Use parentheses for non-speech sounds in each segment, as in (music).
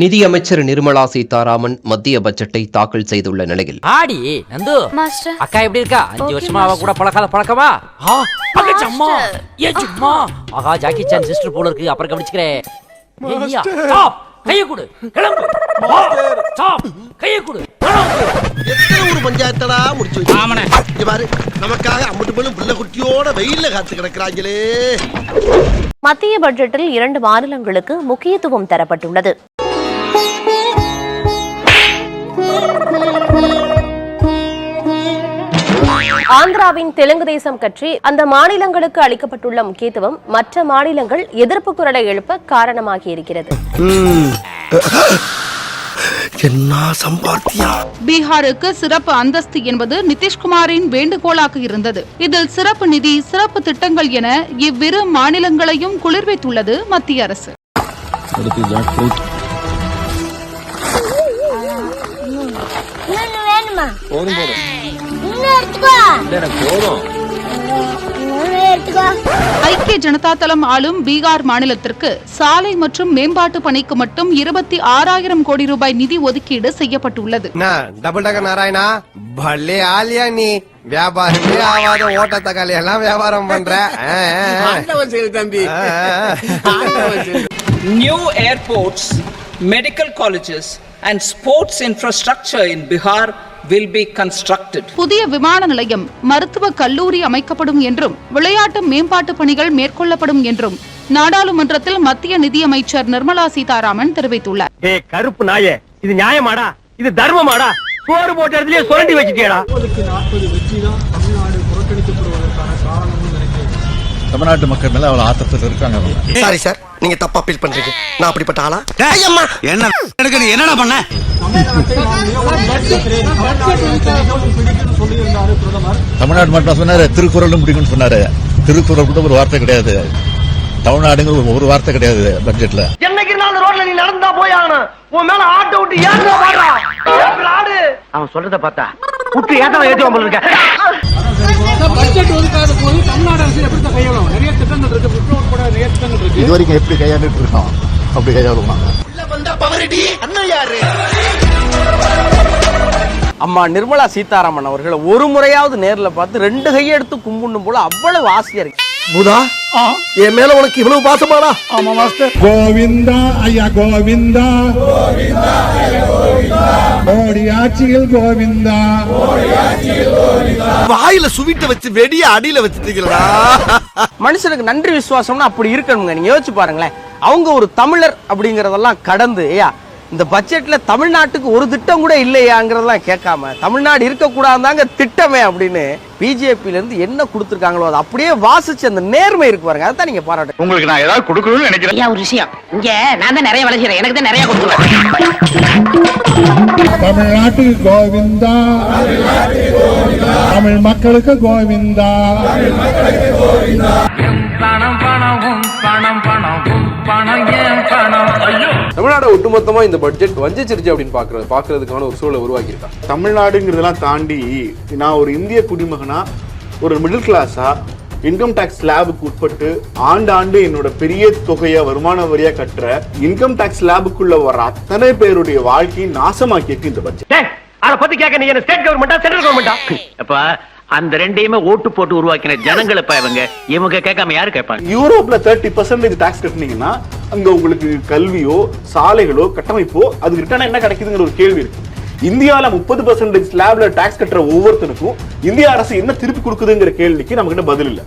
நிதியமைச்சர் நிர்மலா சீதாராமன் மத்திய பட்ஜெட்டை தாக்கல் செய்துள்ள நிலையில். ஆடி நந்து மாஸ்டர். அக்கா எப்படி இருக்கா? அஞ்சு வருஷமா அவ. கூட பழக்காத பழக்கமா? அம்மா. ஏன் சும்மா ஆகா ஜாக்கி சான் சிஸ்டர் போல இருக்கு. அப்புறம் கவனிச்சுக்கிறேன். கையை கொடு. கிளம்பு. ஸ்டாப். கையை கொடு. எத்தனை ஒரு பஞ்சாயத்தடா முடிச்சு வச்சு? இங்க பாரு. நமக்காக அம்பட்டு பெண்ணும் பிள்ளை குட்டியோட வெயில்ல காத்து கிடக்குறாங்களே. மத்திய பட்ஜெட்டில் இரண்டு மாநிலங்களுக்கு முக்கியத்துவம் தரப்பட்டுள்ளது. ஆந்திராவின் தெலுங்கு தேசம் கட்சி அந்த மாநிலங்களுக்கு அளிக்கப்பட்டுள்ள முக்கியத்துவம் மற்ற மாநிலங்கள் எதிர்ப்பு குரலை எழுப்ப காரணமாகி இருக்கிறது. பீகாருக்கு சிறப்பு அந்தஸ்து என்பது நிதிஷ்குமாரின் வேண்டுகோளாக இருந்தது. இதில் சிறப்பு நிதி சிறப்பு திட்டங்கள் என இவ்விரு மாநிலங்களையும் குளிர்வித்துள்ளது மத்திய அரசு. வேணுமா போதும் போதும். இன்னும் எடுத்துக்கோ. எடுத்துக்கோ. ஐக்கிய ஜனதா தளம் ஆளும் பீகார் மாநிலத்திற்கு சாலை மற்றும் மேம்பாட்டு பணிக்கு மட்டும் இருபத்தி ஆறாயிரம் கோடி ரூபாய் நிதி ஒதுக்கீடு செய்யப்பட்டுள்ளது. டபுள் நாராயணா? பல்லே ஆலியா நீ. வியாபாரமே ஆகாத ஓட்ட தக்காளி எல்லாம் வியாபாரம் பண்ற. ஆ, ஆ, ஆ. ஆ, ஆ. New airports, medical colleges, and will be constructed. புதிய விமான நிலையம் மருத்துவ கல்லூரி அமைக்கப்படும் என்றும் விளையாட்டு மேம்பாட்டு பணிகள் மேற்கொள்ளப்படும் என்றும் நாடாளுமன்றத்தில் மத்திய நிதியமைச்சர் நிர்மலா சீதாராமன் தெரிவித்துள்ளார். ஏய் கருப்பு நாயே இது நியாயமாடா? இது தர்மமாடா? சோறு போட்ட இடத்துலயே சுரண்டி வச்சுட்டியடா. தமிழ்நாட்டு மக்கள் மேல அவ்வளவு ஆத்தத்தில் இருக்காங்க. சாரி சார் நீங்க தப்பா ஃபீல் பண்றீங்க. நான் அப்படிப்பட்ட ஆளா? என்ன என்னடா பண்ண? தமிழ்நாடு மட்டும் சொன்னாரு திருக்குறளும் பிடிக்கும்னு சொன்னாரு. திருக்குறள் கூட ஒரு வார்த்தை கிடையாது. தமிழ்நாடுங்கிற ஒரு- ஒரு வார்த்தை கிடையாது பட்ஜெட்ல என்னைக்கு நான் ரோட்ல நீ நடந்தா போய் ஆகணும் உன் மேல ஆட்டோ விட்டு ஏறா ஆடு? அவன் சொல்றத பார்த்தா விட்டு ஏத்தவன் ஏத்தி போல இருக்க? இது வரைக்கும் எப்படி கையாண்டுட்டு இருக்கோம்? அப்படி கையாளுவாங்க உள்ள வந்தா பவரடி அண்ணன் யாரு? அம்மா நிர்மலா சீதாராமன் அவர்களை ஒரு முறையாவது நேர்ல பார்த்து ரெண்டு கையெடுத்து கும்பிடணும் போல அவ்வளவு ஆசையா இருக்கு. புதா என் மேல உனக்கு இவ்வளவு பாசமாடா? கோவிந்தா ஐயா கோவிந்தா. மோடி ஆட்சியில் கோவிந்தா. வாயில சுவிட்ட வச்சு வெடிய அடியில வச்சுட்டீங்களா? மனுஷனுக்கு நன்றி விசுவாசம்னு அப்படி இருக்கணுங்க. நீங்க யோசிச்சு பாருங்களேன். அவங்க ஒரு தமிழர் அப்படிங்கறதெல்லாம் கடந்து ஐயா இந்த பட்ஜெட்ல தமிழ்நாட்டுக்கு ஒரு திட்டம் கூட இல்லையாங்கிறதெல்லாம் கேட்காம தமிழ்நாடு இருக்கக்கூடாதாங்க திட்டமே அப்படின்னு பிஜேபில இருந்து என்ன கொடுத்துருக்காங்களோ அதை அப்படியே வாசிச்சு அந்த நேர்மை இருக்கு பாருங்க. அதான் நீங்க பாராட்டு உங்களுக்கு நான் ஏதாவது கொடுக்கணும்னு நினைக்கிறேன். ஐயா ஒரு விஷயம். இங்க நான் தான் நிறைய செய்யறேன் எனக்கு தான் நிறைய கொடுத்துருவேன். தமிழ்நாட்டுக்கு கோவிந்தா. தமிழ் மக்களுக்கு கோவிந்தா. தமிழ்நாடு ஒட்டுமொத்தமா இந்த பட்ஜெட் வஞ்சிச்சிருச்சு அப்படின்னு பாக்குறது பாக்குறதுக்கான ஒரு சூழலை உருவாக்கியிருக்கா? தமிழ்நாடுங்கிறதெல்லாம் தாண்டி நான் ஒரு இந்திய குடிமகனா ஒரு மிடில் கிளாஸா இன்கம் டேக்ஸ் ஸ்லாபுக்கு உட்பட்டு ஆண்டாண்டு என்னோட பெரிய தொகையை வருமான வரியா கட்டுற இன்கம் டேக்ஸ் ஸ்லாபுக்குள்ள வர அத்தனை பேருடைய வாழ்க்கையை நாசமாக்கியிருக்கு இந்த பட்ஜெட் அத பத்தி கேட்க நீங்க ஸ்டேட் கவர்மெண்டா சென்ட்ரல் கவர்மெண்டா அப்ப அந்த ரெண்டையுமே ஓட்டு போட்டு உருவாக்கின ஜனங்களை இப்ப இவங்க? இவங்க கேட்காம யாரு கேட்பாங்க? யூரோப்ல தேர்ட்டி பர்சன்டேஜ் டாக்ஸ் கட்டினீங்கன்னா அங்க உங்களுக்கு கல்வியோ சாலைகளோ கட்டமைப்போ அதுக்கு ரிட்டர்ன் என்ன கிடைக்குதுங்கிற ஒரு கேள்வி இருக்கு. இந்தியாவில் முப்பது பர்சன்டேஜ் ஸ்லாப்ல டாக்ஸ் கட்டுற ஒவ்வொருத்தருக்கும் இந்திய அரசு என்ன திருப்பி கொடுக்குதுங்கிற கேள்விக்கு நமக்கு என்ன பதில் இல்லை.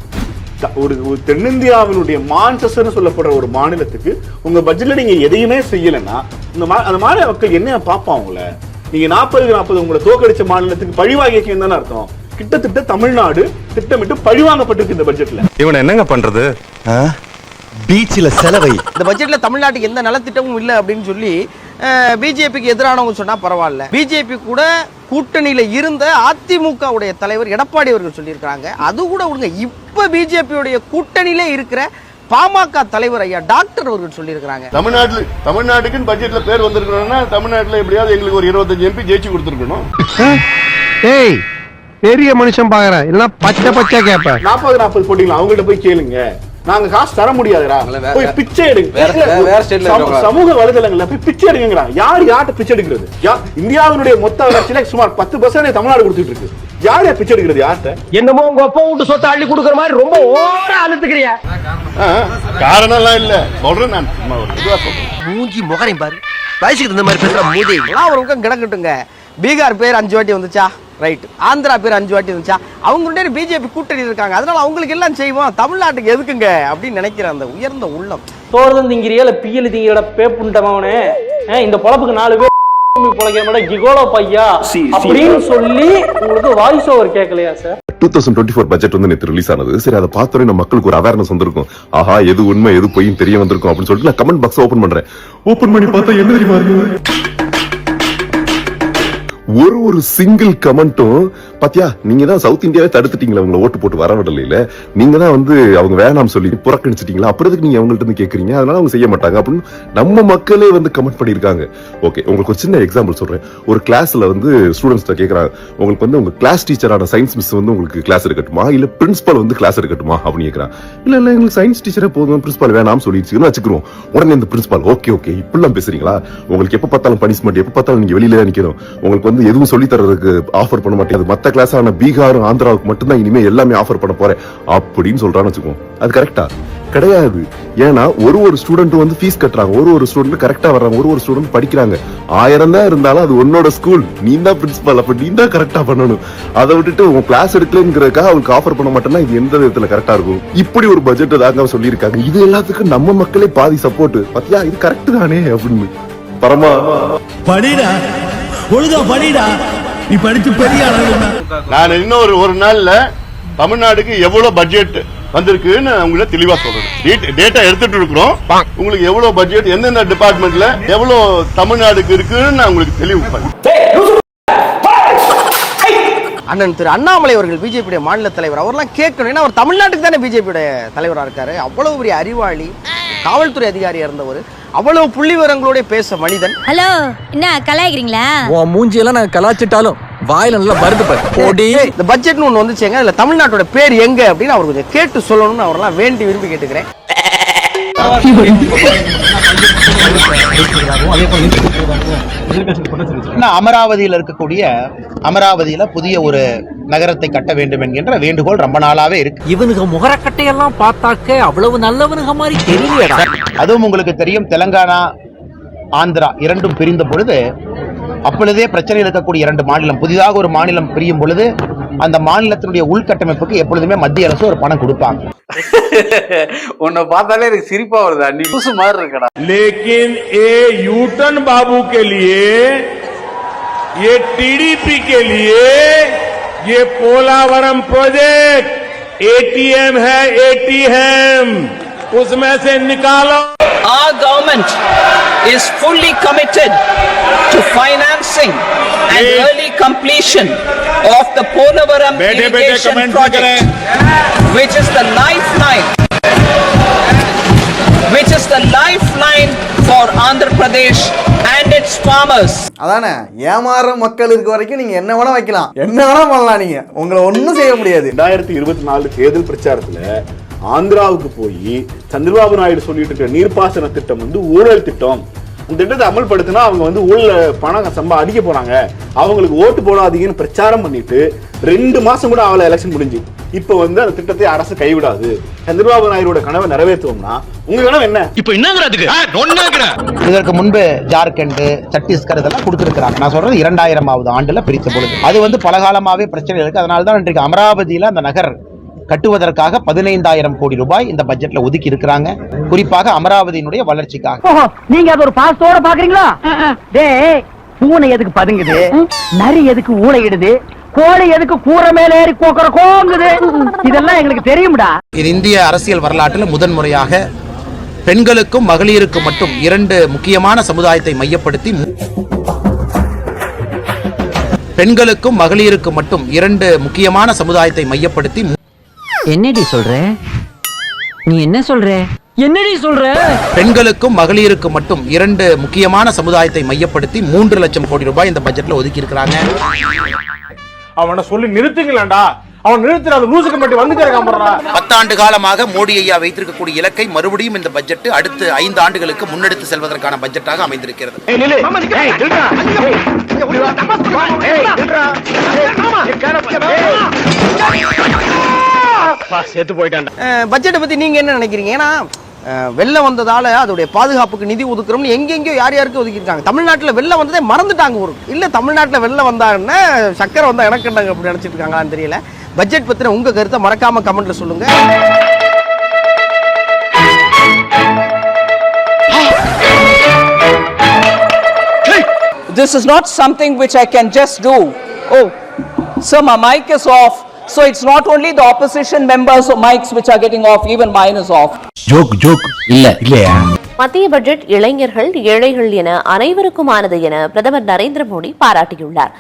ஒரு ஒரு தென்னிந்தியாவினுடைய மான்செஸ்டர்னு சொல்லப்படுற ஒரு மாநிலத்துக்கு உங்க பட்ஜெட்ல நீங்க எதையுமே செய்யலைன்னா இந்த மா- அந்த மாநில மக்கள் என்ன பார்ப்பான் உங்களை? நீங்க நாற்பதுக்கு நாற்பது உங்களை தோக்கடிச்ச மாநிலத்துக்கு பழிவாகிய தானே அர்த்தம். கிட்டத்தட்ட தமிழ்நாடு திட்டமிட்டு பழிவாங்கப்பட்டிருக்கு இந்த பட்ஜெட்ல இவனை என்னங்க பண்றது? பீச்சில செலவை. இந்த பட்ஜெட்ல தமிழ்நாட்டுக்கு எந்த நலத்திட்டமும் இல்லை அப்படின்னு சொல்லி பிஜேபிக்கு எதிரானவங்க சொன்னா பரவாயில்ல. பிஜேபி கூட கூட்டணியில இருந்த அதிமுக உடைய தலைவர் எடப்பாடி அவர்கள் சொல்லியிருக்காங்க அது கூட விடுங்க இப்ப பிஜேபியுடைய கூட்டணியிலே இருக்கிற பாமக தலைவர் ஐயா டாக்டர் அவர்கள் சொல்லியிருக்கிறாங்க. தமிழ்நாட்டுல தமிழ்நாட்டுக்குன்னு பட்ஜெட்ல பேர் வந்திருக்கணும்னா தமிழ்நாட்டுல எப்படியாவது எங்களுக்கு ஒரு இருபத்தஞ்சு எம்பி ஜெயிச்சு கொடுத்துருக்கணும். ஏய் பெரிய மனுஷன் பாக்குறேன். இல்ல பச்சை பச்சை கேப்ப நாற்பது நாற்பது போட்டிங்களா? அவங்கள்ட்ட போய் கேளுங்க. நாங்க காசு தர முடியாதுடா. போய் பிச்சை எடுங்க. சமூக வலைதளங்கள்ல போய் பிச்சை எடுங்கிறாங்க யார் யார்கிட்ட பிச்சை எடுக்கிறது? இந்தியாவினுடைய மொத்த வளர்ச்சியில சுமார் பத்து பர்சன்ட் தமிழ்நாடு கொடுத்துட்டு இருக்கு. யார் யார் பிச்சை எடுக்கிறது? யார்கிட்ட? என்னமோ உங்க அப்பா வீட்டு சொத்தை அள்ளி கொடுக்குற மாதிரி ரொம்ப ஓரா அழுத்துக்கிறியா? காரணம் எல்லாம் இல்ல. சொல்றேன் நான். மூஞ்சி முகரையும் பாரு. வயசுக்கு இந்த மாதிரி பேசுற மூதே எல்லாம் ஒரு பக்கம் கிடக்கட்டுங்க. பீகார் பேர் அஞ்சு வாட்டி வந்துச்சா? ரைட் ஆந்திரா பேர் அஞ்சு வாட்டி வந்துச்சா? அவங்களுடைய பிஜேபி கூட்டணி இருக்காங்க. அதனால அவங்களுக்கு எல்லாம் செய்வோம். தமிழ்நாட்டுக்கு எதுக்குங்க? அப்படின்னு நினைக்கிற அந்த உயர்ந்த உள்ளம். சோறுதான் திங்கிறியா இல்ல பியல் திங்கிறட பேப்புண்டமாவனே இந்த பொழப்புக்கு நாலு பேர் (laughs) பொழைக்கிற மாதிரி கிகோலோ பையா? அப்படின்னு சொல்லி உங்களுக்கு வாய்ஸ் ஓவர் கேட்கலையா sir two thousand twenty four budget வந்து நேற்று ரிலீஸ் ஆனது. சரி அதை பார்த்தோன்னே நம்ம மக்களுக்கு ஒரு அவேர்னஸ் வந்திருக்கும். ஆஹா எது உண்மை எது பொய்ன்னு தெரிய வந்திருக்கும் அப்படின்னு சொல்லிட்டு நான் கமெண்ட் பாக்ஸ் ஓபன் பண்றேன். ஓபன் பண்ணி பார்த்தா என்ன தெரியுமா? இருக்கு? ஒரு ஒரு சிங்கிள் கமெண்ட்டும் பாத்தியா? நீங்க தான் சவுத் இந்தியாவே தடுத்துட்டீங்களா உங்களை ஓட்டு போட்டு வர விடல நீங்க தான் வந்து அவங்க வேணாம் சொல்லி புறக்கணிச்சிட்டீங்களா? அப்புறம் எதுக்கு நீங்க அவங்கள்ட்ட இருந்து கேக்குறீங்க? அதனால அவங்க செய்ய மாட்டாங்க அப்படின்னு நம்ம மக்களே வந்து கமெண்ட் பண்ணியிருக்காங்க. ஓகே உங்களுக்கு ஒரு சின்ன எக்ஸாம்பிள் சொல்றேன். ஒரு கிளாஸ்ல வந்து ஸ்டூடெண்ட்ஸ் கேட்கறாங்க உங்களுக்கு வந்து உங்க கிளாஸ் டீச்சரான சயின்ஸ் மிஸ் வந்து உங்களுக்கு கிளாஸ் எடுக்கட்டுமா? இல்ல பிரின்சிபல் வந்து கிளாஸ் எடுக்கட்டுமா? அப்படின்னு கேட்கறான் இல்ல இல்ல எங்களுக்கு சயின்ஸ் டீச்சரே போதும். பிரின்சிபல் வேணாம்னு சொல்லிடுச்சுன்னு வச்சுக்கிறோம்? உடனே இந்த பிரின்சிபல் ஓகே ஓகே இப்படிலாம் பேசுறீங்களா? உங்களுக்கு எப்ப பார்த்தாலும் பனிஷ்மெண்ட் எப்ப பார்த்தாலும் நீங்க வெளியில நிக்கணும். உங்களுக்கு வந்து எதுவும் சொல்லி தர்றதுக்கு ஆஃபர் பண்ண மாட்டேங்குது மத்த கிளாஸ் ஆன பீகாரும் ஆந்திராவுக்கு மட்டும்தான் இனிமே எல்லாமே ஆஃபர் பண்ண போறேன் அப்படின்னு சொல்றான்னு வச்சுக்கோங்க. அது கரெக்டா கிடையாது. ஏன்னா ஒரு ஒரு ஸ்டூடெண்ட் வந்து ஃபீஸ் கட்டுறாங்க. ஒரு ஒரு ஸ்டூடெண்ட் கரெக்டா வர்றாங்க. ஒரு ஒரு ஸ்டூடெண்ட் படிக்கிறாங்க. ஆயிரம் தான் இருந்தாலும் அது உன்னோட ஸ்கூல் நீ தான் பிரின்சிபல் அப்ப நீ தான் கரெக்டா பண்ணணும். அதை விட்டுட்டு உன் கிளாஸ் எடுக்கலங்கிறதுக்காக அவங்களுக்கு ஆஃபர் பண்ண மாட்டேன்னா இது எந்த விதத்துல கரெக்டா இருக்கும்? இப்படி ஒரு பட்ஜெட் தாங்க சொல்லியிருக்காங்க. இது எல்லாத்துக்கும் நம்ம மக்களே பாதி சப்போர்ட் பாத்தியா? இது கரெக்ட் தானே அப்படின்னு. பரமா. படிடா. ஒழுங்கா படிடா. நீ படிச்சு பெரிய நான் இன்னும் ஒரு ஒரு நாள்ல தமிழ்நாடுக்கு எவ்வளவு பட்ஜெட் வந்திருக்குன்னு உங்களை தெளிவா சொல்றேன். டேட்டா எடுத்துட்டு இருக்கிறோம். உங்களுக்கு எவ்வளவு பட்ஜெட் எந்தெந்த டிபார்ட்மெண்ட்ல எவ்வளவு தமிழ்நாடுக்கு இருக்குன்னு நான் உங்களுக்கு தெளிவு பண்ணேன் அண்ணன் திரு அண்ணாமலை அவர்கள் பிஜேபியுடைய மாநில தலைவர். அவர்லாம் கேட்கணும். ஏன்னா அவர் தமிழ்நாட்டுக்கு தானே பிஜேபியுடைய தலைவராக இருக்காரு. அவ்வளவு பெரிய அறிவாளி. காவல்துறை அதிகாரியா இருந்தவர் அவ்வளவு புள்ளி விவரங்களோட பேச மனிதன். ஹலோ என்ன கலாய்க்கிறீங்களா? உன் மூஞ்சியெல்லாம் நான் கலாச்சிட்டாலும் வாயில நல்லா வருது பாரு இந்த பட்ஜெட்னு ஒன்று வந்துச்சுங்க இதுல தமிழ்நாட்டோட பேர் எங்க அப்படின்னு அவர் கொஞ்சம் கேட்டு சொல்லணும்னு அவரெல்லாம் வேண்டி விரும்பி கேட்டுக்கிறேன். அமராவதியில் இருக்கக்கூடிய அமராவதியில புதிய ஒரு நகரத்தை கட்ட வேண்டும் என்கின்ற வேண்டுகோள் ரொம்ப நாளாவே இருக்கு. இவனுங்க முகரக்கட்டையெல்லாம் பார்த்தாக்க அவ்வளவு நல்லவனுங்க மாதிரி தெரியலடா அதுவும் உங்களுக்கு தெரியும் தெலங்கானா ஆந்திரா இரண்டும் பிரிந்த பொழுது அப்பொழுதே பிரச்சனையில் இருக்கக்கூடிய இரண்டு மாநிலம் புதிதாக ஒரு மாநிலம் பிரியும் பொழுது அந்த மாநிலத்தினுடைய உள்கட்டமைப்புக்கு எப்பொழுதுமே மத்திய அரசு ஒரு பணம் கொடுப்பாங்க உன்னை பார்த்தாலே எனக்கு சிரிப்பா வருதா நீ புதுசு மாதிரி இருக்கடா लेकिन ये यूटन बाबू के लिए ये टीडीपी के लिए ये पोलावरम प्रोजेक्ट एटीएम है एटीएम उसमें से निकालो Our government is fully committed to financing and early completion of the Ponabaram irrigation project, which is the lifeline, which is the lifeline for Andhra Pradesh and அதானே ஏமாற மக்கள் இருக்க வரைக்கும் நீங்க என்ன வேணா வைக்கலாம். என்ன வேணா பண்ணலாம் நீங்க. உங்களை ஒன்றும் செய்ய முடியாது. ரெண்டாயிரத்தி இருபத்தி நாலு தேர்தல் பிரச்சாரத்துல ஆந்திராவுக்கு போய் சந்திரபாபு நாயுடு சொல்லிட்டு இருக்க நீர்ப்பாசன திட்டம் வந்து ஊழல் திட்டம். இந்த திட்டத்தை அமல்படுத்தினா அவங்க வந்து ஊழல பணம் சம்பா அடிக்க போறாங்க. அவங்களுக்கு ஓட்டு போடாதீங்கன்னு பிரச்சாரம் பண்ணிட்டு ரெண்டு மாசம் கூட அவளை எலெக்ஷன் முடிஞ்சு. இப்ப வந்து அந்த திட்டத்தை அரசு கைவிடாது. சந்திரபாபு நாயுடோட கனவை நிறைவேற்றுவோம்னா உங்க கனவு என்ன? இப்ப என்னங்கிறதுக்கு இதற்கு முன்பு ஜார்க்கண்ட் சத்தீஸ்கர் இதெல்லாம் கொடுத்திருக்கிறாங்க. நான் சொல்றது இரண்டாயிரமாவது ஆண்டுல பிரித்த பொழுது. அது வந்து பலகாலமாவே பிரச்சனை இருக்கு. அதனால தான் இன்றைக்கு அமராவதியில அந்த நகர் கட்டுவதற்காக பதினைந்தாயிரம் கோடி ரூபாய் இந்த பட்ஜெட்ல ஒதுக்கி இருக்கிறாங்க. குறிப்பாக அமராவதியினுடைய வளர்ச்சிக்காக. நீங்க அது ஒரு பாசத்தோட பாக்குறீங்களா? டேய் பூனை எதுக்கு பதுங்குது? நரி எதுக்கு ஊழையிடுது கோழி எதுக்கு கூரை மேல ஏறி கோக்குற கோங்குது? இதெல்லாம் எங்களுக்கு தெரியும்டா. இது இந்திய அரசியல் வரலாற்றில் முதன்முறையாக பெண்களுக்கும் மகளிருக்கும் மட்டும் இரண்டு முக்கியமான சமுதாயத்தை மையப்படுத்தி பெண்களுக்கும் மகளிருக்கும் மட்டும் இரண்டு முக்கியமான சமுதாயத்தை மையப்படுத்தி என்னடி சொல்ற? நீ என்ன சொல்ற? என்னடி சொல்ற? பெண்களுக்கும் மகளிருக்கும் மட்டும் இரண்டு முக்கியமான சமுதாயத்தை மையப்படுத்தி மூன்று லட்சம் கோடி ரூபாய் இந்த பட்ஜெட்ல ஒதுக்கி இருக்கிறாங்க. அவனை சொல்லி நிறுத்துங்களேன்டா. அவன் நிறுத்துற லூசுக்கு மட்டும் வந்துட்டே பத்தாண்டு காலமாக மோடி ஐயா வைத்திருக்கக்கூடிய இலக்கை மறுபடியும் இந்த பட்ஜெட் அடுத்த ஐந்து ஆண்டுகளுக்கு முன்னெடுத்து செல்வதற்கான பட்ஜெட்டாக அமைந்திருக்கிறது. சேர்த்து போயிட்டான் பட்ஜெட்டை பத்தி நீங்க என்ன நினைக்கிறீங்க? ஏன்னா வெள்ளம் வந்ததால அதோடைய பாதுகாப்புக்கு நிதி ஒதுக்குறோம்னு எங்கெங்கயோ யார் யாருக்கு ஒதுக்கியிருக்காங்க? தமிழ்நாட்டுல வெள்ளம் வந்ததே மறந்துட்டாங்க ஒரு இல்ல தமிழ்நாட்டுல வெள்ளம் வந்தாங்கன்னா சக்கரை வந்தா எனக்கு என்னங்க அப்படி நினைச்சிட்டு இருக்காங்களான்னு தெரியல. பட்ஜெட் பத்தின உங்க கருத்தை மறக்காம கமெண்ட்ல சொல்லுங்க. This is not something which I can just do. Oh, so my mic is off. So it's not only the opposition members' mics which are getting off, even mine is off. Joke joke இல்ல. இல்லையா? மத்திய budget இளைஞர்கள் ஏழைகள் என அனைவருக்குமானது என பிரதமர் நரேந்திர மோடி பாராட்டியுள்ளார்.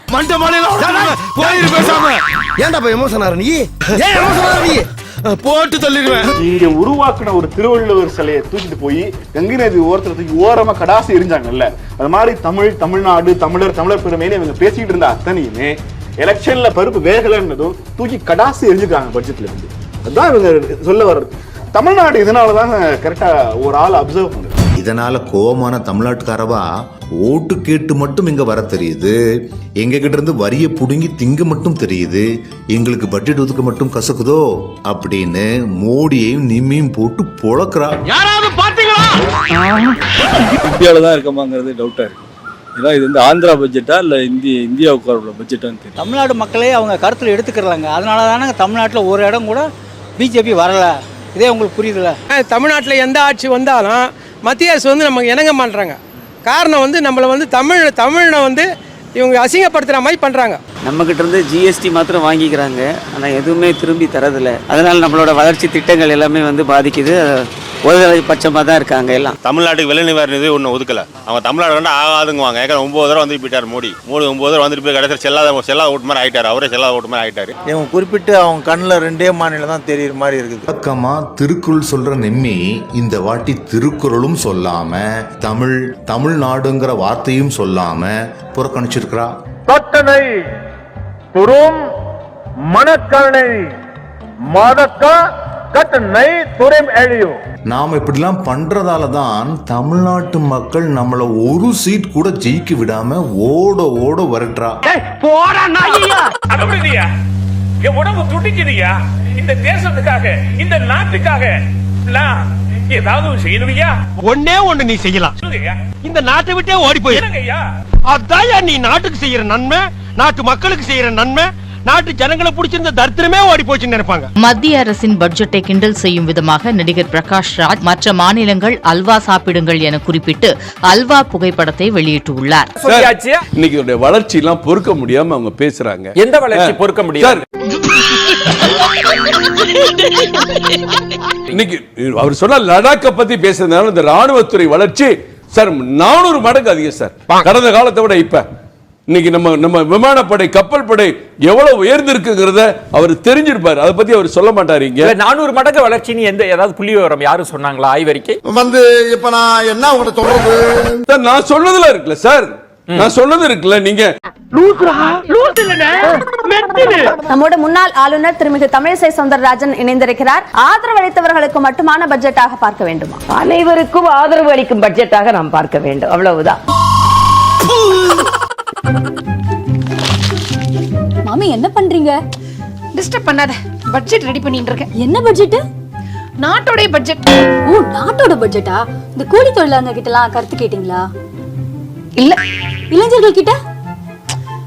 போட்டு தள்ளிடுவேன். இங்க உருவாக்குன ஒரு திருவள்ளுவர் சிலையை தூக்கிட்டு போய் கங்கை நதி ஓரத்துல தூக்கி ஓரமா கடாசி எரிஞ்சாங்கல்ல. அது மாதிரி தமிழ் தமிழ்நாடு தமிழர் தமிழர் பெருமைன்னு இவங்க பேசிட்டு இருந்த அத்தனையுமே எலெக்ஷன்ல பருப்பு வேகலைன்னதும் தூக்கி கடாசி எரிஞ்சுக்காங்க பட்ஜெட்ல இருந்து. அதுதான் இவங்க சொல்ல வர்றது. தமிழ்நாடு இதனாலதான் கரெக்டா ஒரு ஆள் அப்சர்வ் பண்ணுது. இதனால கோவமான தமிழ்நாட்டுக்காரவா ஓட்டு கேட்டு மட்டும் இங்க வர தெரியுது. எங்க கிட்ட இருந்து வரிய புடுங்கி திங்க மட்டும் தெரியுது. எங்களுக்கு பட்ஜெட் ஒதுக்க மட்டும் கசக்குதோ? அப்படின்னு மோடியையும் நிம்மியும் போட்டு பொழக்கிறா. யாராவது பாத்தீங்களா? இந்தியாவில தான் இருக்கமாங்கிறது டவுட்டா இருக்கு. இதான் இது வந்து ஆந்திரா பட்ஜெட்டா இல்ல இந்திய இந்தியாவுக்கு உள்ள பட்ஜெட்டான்னு தெரியும் தமிழ்நாடு மக்களே அவங்க கருத்துல எடுத்துக்கிறாங்க அதனால தானே தமிழ்நாட்டில் ஒரு இடம் கூட பிஜேபி வரல. இதே உங்களுக்கு புரியுதுல? தமிழ்நாட்டில் எந்த ஆட்சி வந்தாலும் மத்திய அரசு வந்து நமக்கு இணங்க மாட்டுறாங்க காரணம் வந்து நம்மளை வந்து தமிழ் தமிழனை வந்து இவங்க அசிங்கப்படுத்துகிற மாதிரி பண்ணுறாங்க நம்ம கிட்ட இருந்து ஜிஎஸ்டி மாத்திரம் வாங்கிக்கிறாங்க. ஆனால் எதுவுமே திரும்பி தரதில்ல. அதனால நம்மளோட வளர்ச்சி திட்டங்கள் எல்லாமே வந்து பாதிக்குது. ஒருதலை பட்சமாக தான் இருக்காங்க எல்லாம். தமிழ்நாட்டுக்கு வெள்ள நிவாரண நிதி ஒன்று ஒதுக்கல. அவங்க தமிழ்நாடு வந்து ஆகாதுங்குவாங்க. ஏன்னா ஒன்பது தடவை வந்து போயிட்டார் மோடி. மோடி ஒன்பது தடவை வந்துட்டு போய் கடைசியில் செல்லாத செல்லாத ஓட்டு மாதிரி ஆயிட்டாரு. அவரே செல்லாத ஓட்டு மாதிரி ஆயிட்டாரு. இவங்க குறிப்பிட்டு அவங்க கண்ணில் ரெண்டே மாநிலம் தான் தெரியுற மாதிரி இருக்குது. பக்கமா திருக்குறள் சொல்ற நெம்மி இந்த வாட்டி திருக்குறளும் சொல்லாம தமிழ் தமிழ்நாடுங்கிற வார்த்தையும் சொல்லாம புறக்கணிச்சிருக்கிறா. தொட்டனை துரும் மணக்கணை மதக்கா கட்டணை துரம் எழியும் நாம இப்படிலாம் பண்றதால தான் தமிழ்நாட்டு மக்கள் நம்மள ஒரு சீட் கூட ஜெயிக்க விடாம ஓட ஓட வரட்டுறா. போடா நாய்யா. என் உடம்பு துடிக்குதுயா இந்த தேசத்துக்காக இந்த நாட்டுக்காக ஏதாவது செய்யணுமையா? ஒன்னே ஒண்ணு நீ செய்யலாம். இந்த நாட்டை விட்டே ஓடி போயிரு. அதான் நீ நாட்டுக்கு செய்யற நன்மை நாட்டு மக்களுக்கு செய்யற நன்மை நாட்டு ஜனங்களை பிடிச்சிருந்த தரித்திரமே ஓடி போச்சுன்னு நினைப்பாங்க. மத்திய அரசின் பட்ஜெட்டை கிண்டல் செய்யும் விதமாக நடிகர் பிரகாஷ் ராஜ் மற்ற மாநிலங்கள் அல்வா சாப்பிடுங்கள் என குறிப்பிட்டு அல்வா புகைப்படத்தை வெளியிட்டுள்ளார். இன்னைக்கு வளர்ச்சி எல்லாம் பொறுக்க முடியாம அவங்க பேசுறாங்க. எந்த வளர்ச்சி பொறுக்க முடியாது? இன்னைக்கு அவர் சொன்ன லடாக்கை பத்தி பேசுறதுனால இந்த ராணுவத்துறை வளர்ச்சி சார் நானூறு மடங்கு அதிகம் சார். கடந்த காலத்தை விட இப்ப. இன்னைக்கு நம்ம நம்ம விமானப்படை கப்பல் படை எவ்வளவு உயர்ந்திருக்குங்கிறத அவர் தெரிஞ்சிருப்பாரு. அதை பத்தி அவர் சொல்ல மாட்டாரு இங்க. நானூறு மடங்கு வளர்ச்சின்னு எந்த ஏதாவது புள்ளி விவரம் யாரும் சொன்னாங்களா ஆய்வறிக்கை? வந்து இப்ப நான் என்ன உங்கள்ட்ட சொல்றது? நான் சொன்னதுல இருக்குல்ல சார். நான் சொன்னது இருக்குல்ல நீங்க. நம்மோட முன்னாள் ஆளுநர் திருமிகு தமிழிசை சவுந்தரராஜன் இணைந்திருக்கிறார். ஆதரவு அளித்தவர்களுக்கு மட்டுமான பட்ஜெட்டாக பார்க்க வேண்டுமா? அனைவருக்கும் ஆதரவு அளிக்கும் பட்ஜெட்டாக நாம் பார்க்க வேண்டும். அவ்வளவுதான். மாமி என்ன பண்றீங்க? டிஸ்டர்ப் பண்ணாத. பட்ஜெட் ரெடி பண்ணிட்டு இருக்கேன். என்ன பட்ஜெட் நாட்டோடைய பட்ஜெட் ஓ நாட்டோட பட்ஜெட்டா இந்த கூலி தொழிலாளங்க கிட்ட எல்லாம் கருத்து கேட்டீங்களா? இல்ல. இளைஞர்கள் கிட்ட?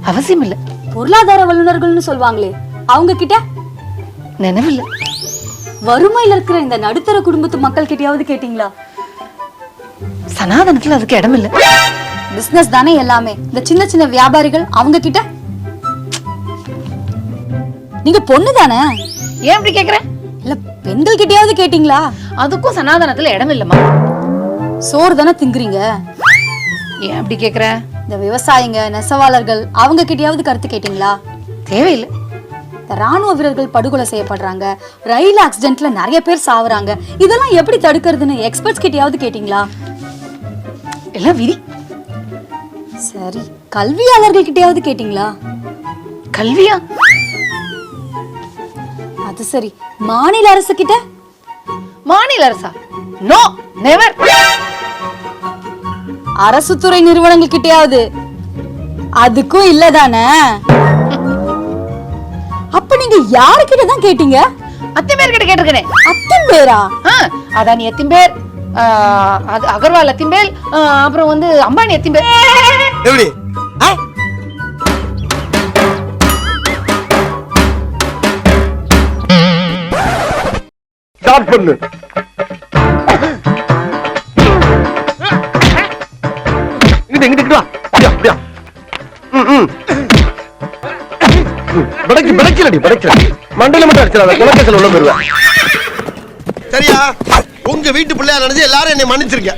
அவசியம் இல்ல. பொருளாதார வல்லுநர்கள்னு சொல்லுவாங்களே அவங்க கிட்ட? நினைவில்ல வறுமையில இருக்கிற இந்த நடுத்தர குடும்பத்து மக்கள் கிட்டயாவது கேட்டீங்களா? சனாதனத்துல அதுக்கு இடம் இல்ல. பிசினஸ் தானே எல்லாமே. இந்த சின்ன சின்ன வியாபாரிகள் அவங்க கிட்ட நீங்க பொண்ணு தானே? ஏன் அப்படி கேக்குறேன் இல்ல பெண்கள் கிட்டயாவது கேட்டீங்களா? அதுக்கும் சனாதனத்துல இடம் இல்லம்மா. சோறு தானே திங்குறீங்க? ஏன் அப்படி கேக்குற? இந்த விவசாயிங்க நெசவாளர்கள் அவங்க கிட்டயாவது கருத்து கேட்டீங்களா? தேவையில்லை. இந்த ராணுவ வீரர்கள் படுகொலை செய்யப்படுறாங்க. ரயில் ஆக்சிடென்ட்ல நிறைய பேர் சாவுறாங்க. இதெல்லாம் எப்படி தடுக்கிறதுன்னு எக்ஸ்பர்ட்ஸ் கிட்டயாவது கேட்டீங்களா? எல்லாம் விதி. சரி. கல்வியாளர்கள் கிட்டயாவது கேட்டீங்களா? கல்வியா? அது சரி. மாநில அரசு கிட்ட? மாநில அரசா? நோ நெவர் அரசு துறை நிறுவனங்கள் கிட்டயாவது? அதுக்கும் இல்லதானே அப்ப நீங்க யாருக்கிட்ட தான் கேட்டீங்க? அத்தனை பேர் கிட்ட கேட்டிருக்கேன். அத்தன் பேரா? அதானி எத்தின் பேர் அது அகர்வால் எத்தின் பேர் அப்புறம் வந்து அம்பானி எத்தின் பேர் எப்படி? ஸ்டார்ட் பண்ணு. இங்கிட்டு இங்கிட்டு வா. அப்படியா அப்படியா? ம், ம். ம், படைக்கு படைக்கலடி படைக்கல மண்டையில மட்டும் அடிச்சிடாத குலக்கேசல் உள்ள போயிருவேன். சரியா? உங்க வீட்டு பிள்ளையா நினைச்சு எல்லாரும் என்னை மன்னிச்சிருக்க